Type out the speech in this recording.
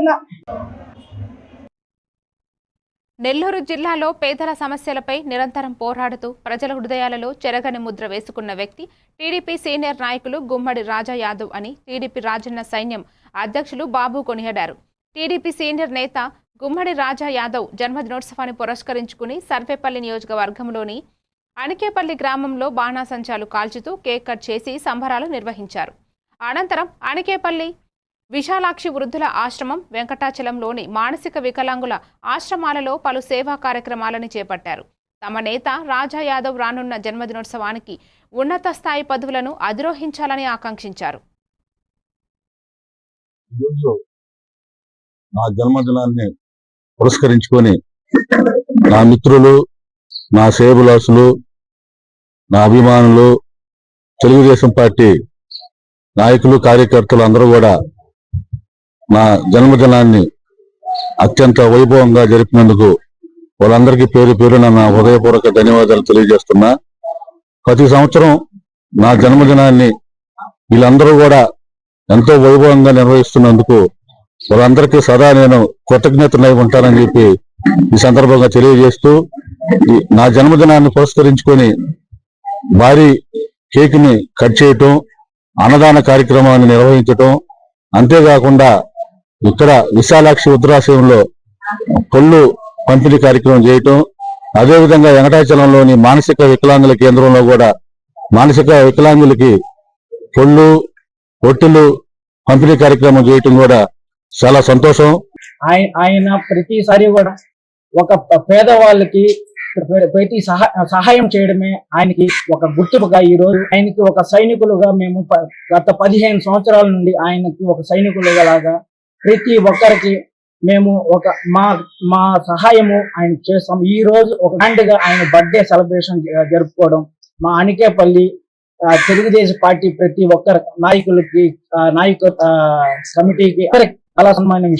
తెలియజేస్తున్నా నెల్లూరు జిల్లాలో పేదల సమస్యలపై నిరంతరం పోరాడుతూ ప్రజల హృదయాలలో చెరగని ముద్ర వేసుకున్న వ్యక్తి టీడీపీ సీనియర్ నాయకులు గుమ్మడి రాజా యాదవ్ అని టీడీపీ రాజన్న సైన్యం అధ్యక్షులు బాబు కొనియాడారు. టీడీపీ సీనియర్ నేత గుమ్మడి రాజా యాదవ్ జన్మదినోత్సవాన్ని పురస్కరించుకుని సర్వేపల్లి నియోజకవర్గంలోని అణికేపల్లి గ్రామంలో బాణాసంచాలు కాల్చుతూ కేక్ కట్ చేసి సంబరాలు నిర్వహించారు. అనంతరం అణికేపల్లి విశాలాక్షి వృద్ధుల ఆశ్రమం వెంకటాచలంలోని మానసిక వికలాంగుల ఆశ్రమాలలో పలు సేవా కార్యక్రమాలను చేపట్టారు. తమ నేత రాజా యాదవ్ రానున్న జన్మదినోత్సవానికి ఉన్నత స్థాయి పదవులను అధిరోహించాలని ఆకాంక్షించారు. నా జన్మదినాన్ని పురస్కరించుకొని నా మిత్రులు నా సేబులాసులు నా అభిమానులు తెలుగుదేశం పార్టీ నాయకులు కార్యకర్తలు అందరూ కూడా నా జన్మదినాన్ని అత్యంత వైభవంగా జరిపినందుకు వాళ్ళందరికీ పేరు పేరున నా హృదయపూర్వక ధన్యవాదాలు తెలియజేస్తున్నా. ప్రతి సంవత్సరం నా జన్మదినాన్ని వీళ్ళందరూ కూడా ఎంతో వైభవంగా నిర్వహిస్తున్నందుకు వాళ్ళందరికీ సదా నేను కృతజ్ఞతనై ఉంటానని చెప్పి ఈ సందర్భంగా తెలియజేస్తూ నా జన్మదినాన్ని పురస్కరించుకొని భారీ కేక్ని కట్ చేయటం అన్నదాన కార్యక్రమాన్ని నిర్వహించటం అంతేకాకుండా ఇక్కడ విశాలాక్షి ఉద్రాశయంలో పళ్ళు పంపిణీ కార్యక్రమం చేయటం అదేవిధంగా వెంకటాచలంలోని మానసిక వికలాంగుల కేంద్రంలో కూడా మానసిక వికలాంగులకి పళ్ళు ఒట్టులు పంపిణీ కార్యక్రమం చేయటం కూడా చాలా సంతోషం. ఆయన ఆయన ప్రతిసారి కూడా ఒక పేదవాళ్ళకి ప్రతి సహాయం చేయడమే ఆయనకి ఒక గుర్తింపుగా ఈ రోజు ఆయనకి ఒక సైనికులుగా మేము ప- గత పదిహేను సంవత్సరాల నుండి ఆయనకి ఒక సైనికులుగా లాగా ప్రతి ఒక్కరికి మేము ఒక మా మా సహాయము ఆయన చేస్తాం. ఈ రోజు ఒక గ్రాండ్గా ఆయన బర్త్డే సెలబ్రేషన్ జరుపుకోవడం మా అనికేపల్లి ఆ, తెలుగుదేశం పార్టీ ప్రతి ఒక్కరు నాయకులకి నాయక నాయకు కమిటీకి చాలా సన్మానం